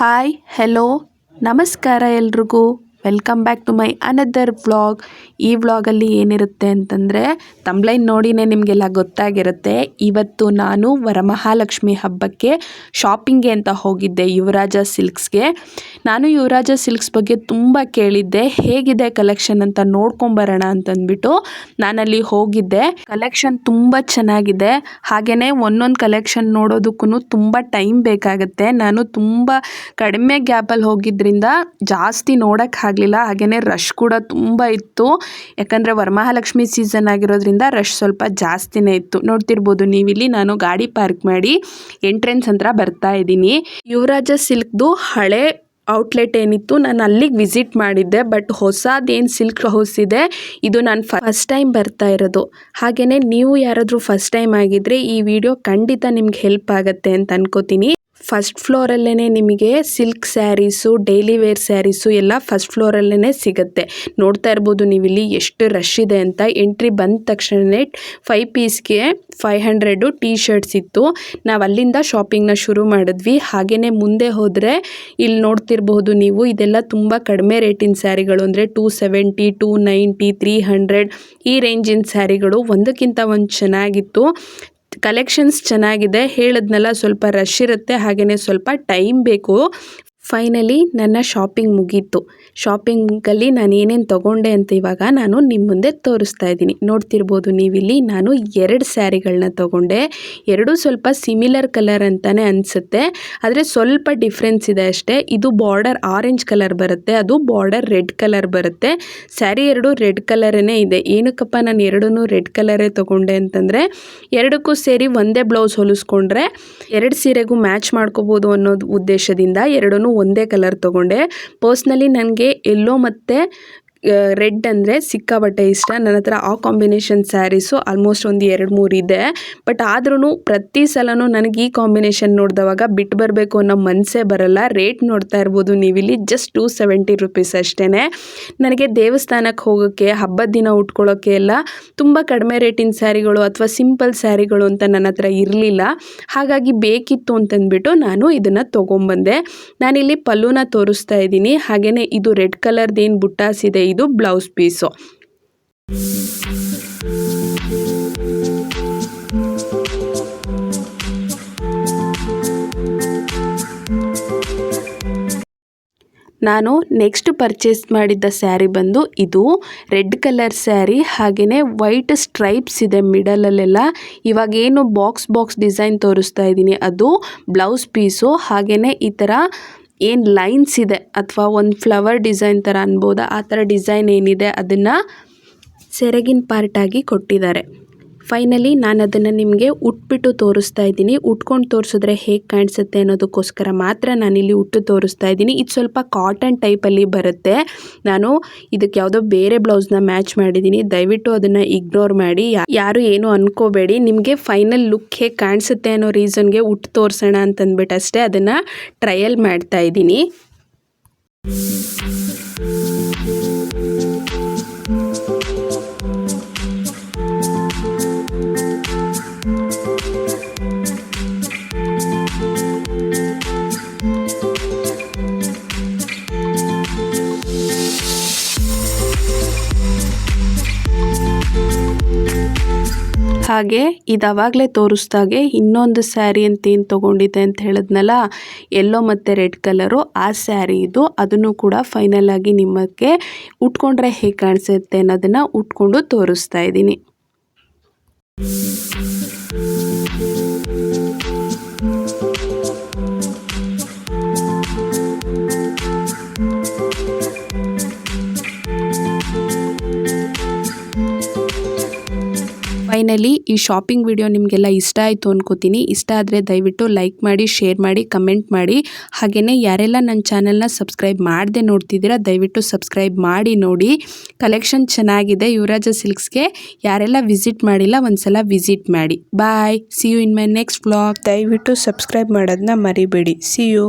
Hi hello ನಮಸ್ಕಾರ ಎಲ್ರಿಗೂ. Welcome back to my another vlog ಈ ವ್ಲಾಗಲ್ಲಿ ಏನಿರುತ್ತೆ ಅಂತಂದರೆ ತಂಬ್ಲೈನ್ ನೋಡಿನೇ ನಿಮಗೆಲ್ಲ ಗೊತ್ತಾಗಿರುತ್ತೆ. ಇವತ್ತು ನಾನು ವರಮಹಾಲಕ್ಷ್ಮಿ ಹಬ್ಬಕ್ಕೆ ಶಾಪಿಂಗ್ಗೆ ಅಂತ ಹೋಗಿದ್ದೆ ಯುವರಾಜ ಸಿಲ್ಕ್ಸ್ಗೆ ನಾನು ಯುವರಾಜ ಸಿಲ್ಕ್ಸ್ ಬಗ್ಗೆ ತುಂಬ ಕೇಳಿದ್ದೆ. ಹೇಗಿದೆ ಕಲೆಕ್ಷನ್ ಅಂತ ನೋಡ್ಕೊಂಬರೋಣ ಅಂತಂದ್ಬಿಟ್ಟು ನಾನಲ್ಲಿ ಹೋಗಿದ್ದೆ. ಕಲೆಕ್ಷನ್ ತುಂಬ ಚೆನ್ನಾಗಿದೆ. ಹಾಗೆಯೇ ಒಂದೊಂದು ಕಲೆಕ್ಷನ್ ನೋಡೋದಕ್ಕೂ ತುಂಬ ಟೈಮ್ ಬೇಕಾಗುತ್ತೆ. ನಾನು ತುಂಬ ಕಡಿಮೆ ಗ್ಯಾಪಲ್ಲಿ ಹೋಗಿದ್ದರಿಂದ ಜಾಸ್ತಿ ನೋಡೋಕ್ಕೆ ಆಗಲಿಲ್ಲ. ಹಾಗೆಯೇ ರಶ್ ಕೂಡ ತುಂಬ ಇತ್ತು. ಯಾಕಂದರೆ ವರಮಹಾಲಕ್ಷ್ಮಿ ಸೀಸನ್ ಆಗಿರೋದ್ರಿಂದ ರಶ್ ಸ್ವಲ್ಪ ಜಾಸ್ತಿನೇ ಇತ್ತು. ನೋಡ್ತಿರ್ಬೋದು ನೀವಿಲ್ಲಿ, ನಾನು ಗಾಡಿ ಪಾರ್ಕ್ ಮಾಡಿ ಎಂಟ್ರೆನ್ಸ್ ಹತ್ರ ಬರ್ತಾ ಇದ್ದೀನಿ. ಯುವರಾಜ ಸಿಲ್ಕ್ದು ಹಳೆ ಔಟ್ಲೆಟ್ ಏನಿತ್ತು, ನಾನು ಅಲ್ಲಿಗೆ ವಿಸಿಟ್ ಮಾಡಿದ್ದೆ ಬಟ್ ಹೊಸದೇನು ಸಿಲ್ಕ್ ಹೌಸ್ ಇದೆ, ಇದು ನಾನು ಫಸ್ಟ್ ಟೈಮ್ ಬರ್ತಾ ಇರೋದು. ಹಾಗೆಯೇ ನೀವು ಯಾರಾದರೂ ಫಸ್ಟ್ ಟೈಮ್ ಆಗಿದ್ರೆ ಈ ವಿಡಿಯೋ ಖಂಡಿತ ನಿಮ್ಗೆ ಹೆಲ್ಪ್ ಆಗುತ್ತೆ ಅಂತ ಅನ್ಕೋತೀನಿ. ಫಸ್ಟ್ ಫ್ಲೋರಲ್ಲೇ ನಿಮಗೆ silk saris daily wear saris ಎಲ್ಲ ಫಸ್ಟ್ ಫ್ಲೋರಲ್ಲೇ ಸಿಗುತ್ತೆ. ನೋಡ್ತಾ ಇರ್ಬೋದು ನೀವಿಲ್ಲಿ ಎಷ್ಟು ರಶ್ ಇದೆ ಅಂತ. ಎಂಟ್ರಿ ಬಂದ ತಕ್ಷಣನೇ ಫೈವ್ ಪೀಸ್ಗೆ ಫೈವ್ ಹಂಡ್ರೆಡು ಟೀ ಶರ್ಟ್ಸ್ ಇತ್ತು. ನಾವು ಅಲ್ಲಿಂದ ಶಾಪಿಂಗ್ನ ಶುರು ಮಾಡಿದ್ವಿ. ಹಾಗೆಯೇ ಮುಂದೆ ಹೋದರೆ ಇಲ್ಲಿ ನೋಡ್ತಿರ್ಬೋದು ನೀವು, ಇದೆಲ್ಲ ತುಂಬ ಕಡಿಮೆ ರೇಟಿನ ಸ್ಯಾರಿಗಳು ಅಂದರೆ two seventy two ninety three hundred ಈ ರೇಂಜಿನ ಸ್ಯಾರಿಗಳು ಒಂದಕ್ಕಿಂತ ಒಂದು ಚೆನ್ನಾಗಿತ್ತು. ಕಲೆಕ್ಷನ್ಸ್ ಚೆನ್ನಾಗಿದೆ. ಹೇಳಿದ್ನಲ್ಲ ಸ್ವಲ್ಪ ರಶ್ ಇರುತ್ತೆ. ಹಾಗೆಯೇ ಸ್ವಲ್ಪ ಟೈಮ್ ಬೇಕು. ಫೈನಲಿ ನನ್ನ ಶಾಪಿಂಗ್ ಮುಗೀತು. ಶಾಪಿಂಗಲ್ಲಿ ನಾನು ಏನೇನು ತೊಗೊಂಡೆ ಅಂತ ಇವಾಗ ನಾನು ನಿಮ್ಮ ಮುಂದೆ ತೋರಿಸ್ತಾ ಇದ್ದೀನಿ. ನೋಡ್ತಿರ್ಬೋದು ನೀವಿಲ್ಲಿ ನಾನು ಎರಡು ಸ್ಯಾರಿಗಳನ್ನ ತೊಗೊಂಡೆ. ಎರಡೂ ಸ್ವಲ್ಪ ಸಿಮಿಲರ್ ಕಲರ್ ಅಂತಲೇ ಅನಿಸುತ್ತೆ. ಆದರೆ ಸ್ವಲ್ಪ ಡಿಫ್ರೆನ್ಸ್ ಇದೆ ಅಷ್ಟೇ. ಇದು ಬಾರ್ಡರ್ ಆರೆಂಜ್ ಕಲರ್ ಬರುತ್ತೆ, ಅದು ಬಾರ್ಡರ್ ರೆಡ್ ಕಲರ್ ಬರುತ್ತೆ. ಸ್ಯಾರಿ ಎರಡು ರೆಡ್ ಕಲರೇ ಇದೆ. ಏನಕ್ಕಪ್ಪ ನಾನು ಎರಡೂ ರೆಡ್ ಕಲರೇ ತೊಗೊಂಡೆ ಅಂತಂದರೆ, ಎರಡಕ್ಕೂ ಸೇರಿ ಒಂದೇ ಬ್ಲೌಸ್ ಹೊಲಿಸ್ಕೊಂಡ್ರೆ, ಎರಡು ಸೀರೆಗೂ ಮ್ಯಾಚ್ ಮಾಡ್ಕೋಬೋದು ಅನ್ನೋದು ಉದ್ದೇಶದಿಂದ ಎರಡೂ ಒಂದೇ ಕಲರ್ ತೊಗೊಂಡೆ. ಪರ್ಸ್ನಲಿ ನನಗೆ ಎಲ್ಲೋ ಮತ್ತು ರೆಡ್ ಅಂದರೆ ಸಿಕ್ಕಾಬಟ್ಟೆ ಇಷ್ಟ. ನನ್ನ ಹತ್ರ ಆ ಕಾಂಬಿನೇಷನ್ ಸ್ಯಾರೀಸು ಆಲ್ಮೋಸ್ಟ್ ಒಂದು ಎರಡು ಮೂರು ಇದೆ. ಬಟ್ ಆದ್ರೂ ಪ್ರತಿ ಸಲನೂ ನನಗೆ ಈ ಕಾಂಬಿನೇಷನ್ ನೋಡಿದವಾಗ ಬಿಟ್ಟು ಬರಬೇಕು ಅನ್ನೋ ಮನಸ್ಸೇ ಬರಲ್ಲ. ರೇಟ್ ನೋಡ್ತಾ ಇರ್ಬೋದು ನೀವಿಲ್ಲಿ ಜಸ್ಟ್ ಟೂ ಸೆವೆಂಟಿ ರುಪೀಸ್ ಅಷ್ಟೇ ನನಗೆ ದೇವಸ್ಥಾನಕ್ಕೆ ಹೋಗೋಕ್ಕೆ, ಹಬ್ಬದ ದಿನ ಉಟ್ಕೊಳ್ಳೋಕ್ಕೆ ಎಲ್ಲ ತುಂಬ ಕಡಿಮೆ ರೇಟಿನ ಸ್ಯಾರಿಗಳು ಅಥವಾ ಸಿಂಪಲ್ ಸ್ಯಾರಿಗಳು ಅಂತ ನನ್ನ ಹತ್ರ ಇರಲಿಲ್ಲ. ಹಾಗಾಗಿ ಬೇಕಿತ್ತು ಅಂತಂದ್ಬಿಟ್ಟು ನಾನು ಇದನ್ನು ತೊಗೊಂಬಂದೆ. ನಾನಿಲ್ಲಿ ಪಲ್ಲುನ ತೋರಿಸ್ತಾ ಇದ್ದೀನಿ. ಹಾಗೆಯೇ ಇದು ರೆಡ್ ಕಲರ್ದೇನು ಬುಟ್ಟಾಸ್ ಇದೆ ಇದು ಬ್ಲೌಸ್ ಪೀಸು. ನಾನು ನೆಕ್ಸ್ಟ್ ಪರ್ಚೇಸ್ ಮಾಡಿದ್ದ ಸ್ಯಾರಿ ಬಂದು ಇದು ರೆಡ್ ಕಲರ್ ಸ್ಯಾರಿ ಹಾಗೆಯೇ ವೈಟ್ ಸ್ಟ್ರೈಪ್ಸ್ ಇದೆ ಮಿಡಲಲ್ಲೆಲ್ಲ. ಇವಾಗ ಏನು ಬಾಕ್ಸ್ ಬಾಕ್ಸ್ ಡಿಸೈನ್ ತೋರಿಸ್ತಾ ಇದ್ದೀನಿ ಅದು ಬ್ಲೌಸ್ ಪೀಸು ಹಾಗೆಯೇ ಈ ಥರ ಏನು ಲೈನ್ಸ್ ಇದೆ ಅಥವಾ ಒಂದು ಫ್ಲವರ್ ಡಿಸೈನ್ ಥರ ಅನ್ಬೋದಾ? ಆ ಥರ ಡಿಸೈನ್ ಏನಿದೆ? ಅದನ್ನು ಸೆರಗಿನ ಪಾರ್ಟಾಗಿ ಕೊಟ್ಟಿದ್ದಾರೆ. ಫೈನಲಿ ನಾನು ಅದನ್ನು ನಿಮಗೆ ಉಟ್ಬಿಟ್ಟು ತೋರಿಸ್ತಾ ಇದ್ದೀನಿ. ಉಟ್ಕೊಂಡು ತೋರಿಸಿದ್ರೆ ಹೇಗೆ ಕಾಣಿಸುತ್ತೆ ಅನ್ನೋದಕ್ಕೋಸ್ಕರ ಮಾತ್ರ ನಾನಿಲ್ಲಿ ಉಟ್ಟು ತೋರಿಸ್ತಾ ಇದ್ದೀನಿ. ಇದು ಸ್ವಲ್ಪ ಕಾಟನ್ ಟೈಪಲ್ಲಿ ಬರುತ್ತೆ. ನಾನು ಇದಕ್ಕೆ ಯಾವುದೋ ಬೇರೆ ಬ್ಲೌಸ್ನ ಮ್ಯಾಚ್ ಮಾಡಿದ್ದೀನಿ ದಯವಿಟ್ಟು ಅದನ್ನು ಇಗ್ನೋರ್ ಮಾಡಿ. ಯಾರು ಏನು ಅನ್ಕೋಬೇಡಿ. ನಿಮಗೆ ಫೈನಲ್ ಲುಕ್ ಹೇಗೆ ಕಾಣಿಸುತ್ತೆ ಅನ್ನೋ ರೀಸನ್ಗೆ ಉಟ್ಟು ತೋರಿಸೋಣ ಅಂತಂದ್ಬಿಟ್ಟು ಅಷ್ಟೇ ಅದನ್ನು ಟ್ರಯಲ್ ಮಾಡ್ತಾ ಇದ್ದೀನಿ. ಹಾಗೆ ಇದಾವಾಗಲೇ ತೋರಿಸ್ದಾಗೆ ಇನ್ನೊಂದು ಸ್ಯಾರಿ ಅಂತ ಏನು ತೊಗೊಂಡಿದ್ದೆ ಅಂತ ಹೇಳಿದ್ನಲ್ಲ, ಎಲ್ಲೋ ಮತ್ತು ರೆಡ್ ಕಲರು, ಆ ಸ್ಯಾರಿ ಇದು. ಅದನ್ನು ಕೂಡ ಫೈನಲ್ ಆಗಿ ನಿಮಗೆ ಉಟ್ಕೊಂಡ್ರೆ ಹೇಗೆ ಕಾಣಿಸುತ್ತೆ ಅನ್ನೋದನ್ನು ಉಟ್ಕೊಂಡು ತೋರಿಸ್ತಾ ಇದ್ದೀನಿ. ಫೈನಲಿ ಈ ಶಾಪಿಂಗ್ ವಿಡಿಯೋ ನಿಮಗೆಲ್ಲ ಇಷ್ಟ ಆಯಿತು ಅನ್ಕೋತೀನಿ. ಇಷ್ಟ ಆದರೆ ದಯವಿಟ್ಟು ಲೈಕ್ ಮಾಡಿ ಶೇರ್ ಮಾಡಿ ಕಮೆಂಟ್ ಮಾಡಿ. ಹಾಗೆಯೇ ಯಾರೆಲ್ಲ ನನ್ನ ಚಾನಲ್ನ ಸಬ್ಸ್ಕ್ರೈಬ್ ಮಾಡದೆ ನೋಡ್ತಿದ್ದೀರಾ, ದಯವಿಟ್ಟು ಸಬ್ಸ್ಕ್ರೈಬ್ ಮಾಡಿ ನೋಡಿ. ಕಲೆಕ್ಷನ್ ಚೆನ್ನಾಗಿದೆ. ಯುವರಾಜ ಸಿಲ್ಕ್ಸ್ಗೆ ಯಾರೆಲ್ಲ ವಿಸಿಟ್ ಮಾಡಿಲ್ಲ, ಒಂದ್ಸಲ ವಿಸಿಟ್ ಮಾಡಿ. Bye see you in my next blog ದಯವಿಟ್ಟು ಸಬ್ಸ್ಕ್ರೈಬ್ ಮಾಡೋದನ್ನ ಮರಿಬೇಡಿ. C you